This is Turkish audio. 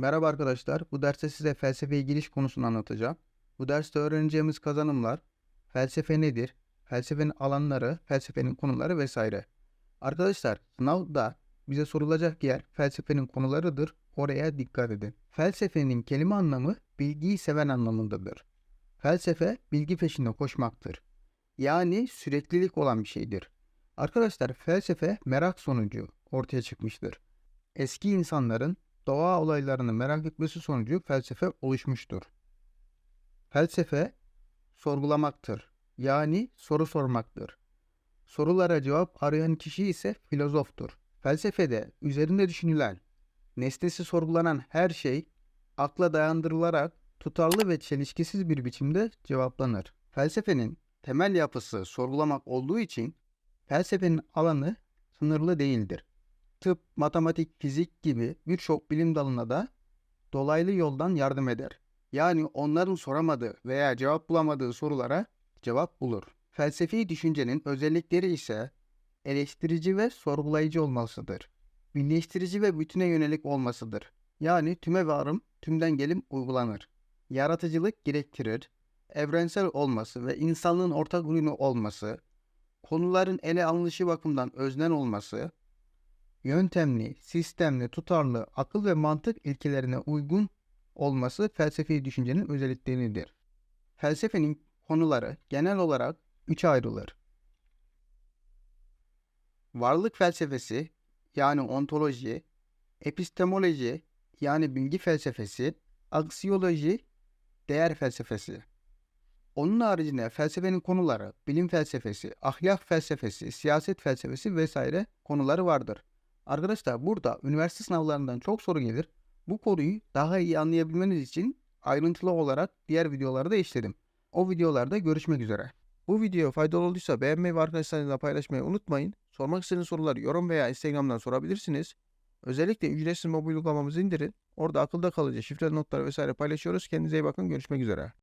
Merhaba arkadaşlar. Bu derste size felsefeye giriş konusunu anlatacağım. Bu derste öğreneceğimiz kazanımlar, felsefe nedir, felsefenin alanları, felsefenin konuları vesaire. Arkadaşlar sınavda bize sorulacak yer felsefenin konularıdır. Oraya dikkat edin. Felsefenin kelime anlamı bilgiyi seven anlamındadır. Felsefe bilgi peşinde koşmaktır. Yani süreklilik olan bir şeydir. Arkadaşlar felsefe merak sonucu ortaya çıkmıştır. Eski insanların doğa olaylarını merak etmesi sonucu felsefe oluşmuştur. Felsefe sorgulamaktır. Yani soru sormaktır. Sorulara cevap arayan kişi ise filozoftur. Felsefede üzerinde düşünülen, nesnesi sorgulanan her şey akla dayandırılarak tutarlı ve çelişkisiz bir biçimde cevaplanır. Felsefenin temel yapısı sorgulamak olduğu için felsefenin alanı sınırlı değildir tıp, matematik, fizik gibi birçok bilim dalına da dolaylı yoldan yardım eder. Yani onların soramadığı veya cevap bulamadığı sorulara cevap bulur. Felsefi düşüncenin özellikleri ise eleştirici ve sorgulayıcı olmasıdır. Birleştirici ve bütüne yönelik olmasıdır. Yani tüme varım, tümden gelim uygulanır. Yaratıcılık gerektirir, evrensel olması ve insanlığın ortak ürünü olması, konuların ele alınışı bakımından öznel olması, yöntemli, sistemli, tutarlı, akıl ve mantık ilkelerine uygun olması felsefi düşüncenin özellikleridir. Felsefenin konuları genel olarak üçe ayrılır. Varlık felsefesi yani ontoloji, epistemoloji yani bilgi felsefesi, aksiyoloji, değer felsefesi. Onun haricinde felsefenin konuları, bilim felsefesi, ahlak felsefesi, siyaset felsefesi vesaire konuları vardır. Arkadaşlar burada üniversite sınavlarından çok soru gelir. Bu konuyu daha iyi anlayabilmeniz için ayrıntılı olarak diğer videolarda işledim. O videolarda görüşmek üzere. Bu video faydalı olduysa beğenmeyi ve arkadaşlarınızla paylaşmayı unutmayın. Sormak istediğiniz soruları yorum veya Instagram'dan sorabilirsiniz. Özellikle ücretsiz mobil uygulamamızı indirin. Orada akılda kalıcı şifre notlar vesaire paylaşıyoruz. Kendinize iyi bakın. Görüşmek üzere.